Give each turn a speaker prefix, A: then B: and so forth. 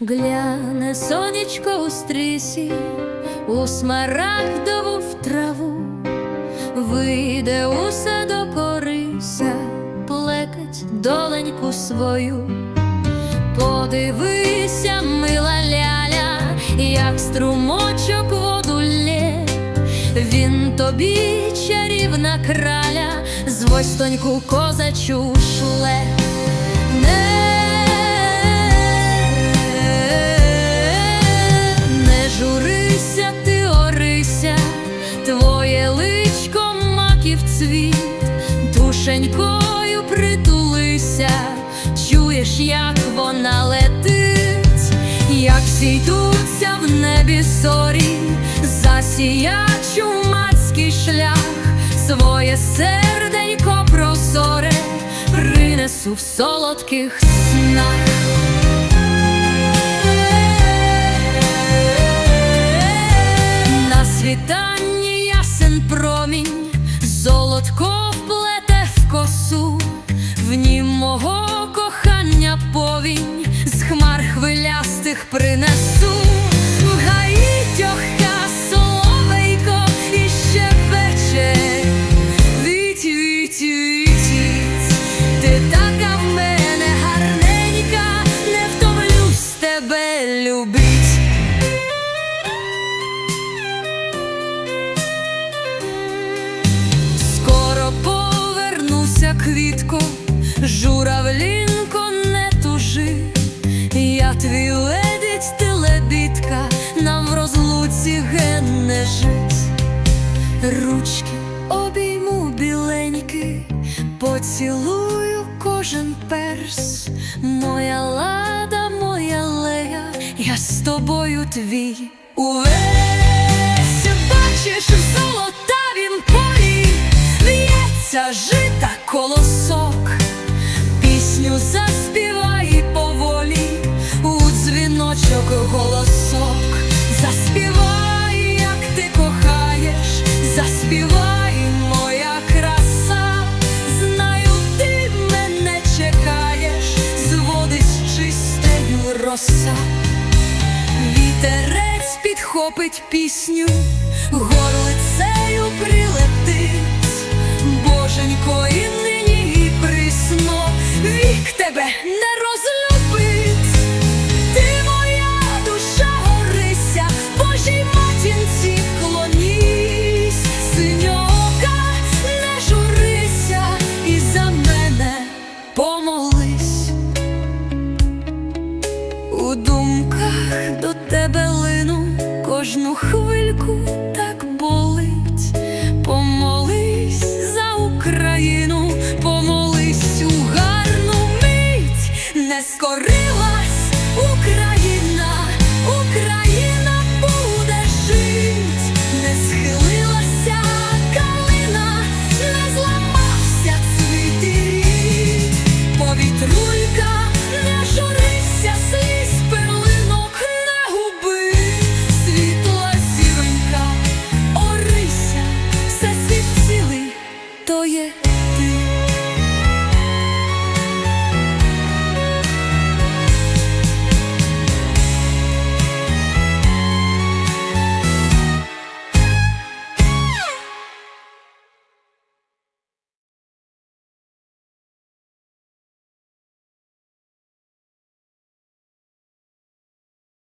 A: гляне сонечко у стрісі, у смарагдову в траву, вийде у садок орися, плекать доленьку свою. Подивися, мила ляля, як струмочок воду лє, він тобі чарівна краля, з востоньку козачу шле. Не, маків цвіт, душенькою притулися, чуєш, як вона летить, як зійдуться в небі зорі, засіять чумацький шлях, своє серденько прозоре принесу в солодких снах. Золотко вплете в косу, в нім мого кохання повінь, з хмар хвилястих принесу, в гаї і щебече. Віть, віть, віть, ти в мене гарненька, не втомлюсь тебе любить. Квітко, журавлінко, не тужи, я твій ледить, ти лебідка, нам в розлуці ген не жить. Ручки обійму біленьки, поцілую кожен перс, моя лада, моя лея, я з тобою твій увесь в'ється жита колосок, пісню заспівай поволі, у дзвіночок голосок, заспівай, як ти кохаєш, заспівай, моя краса, знаю, ти мене чекаєш, зводить чистою роса. Вітерець підхопить пісню, горлицею прилетить, тебе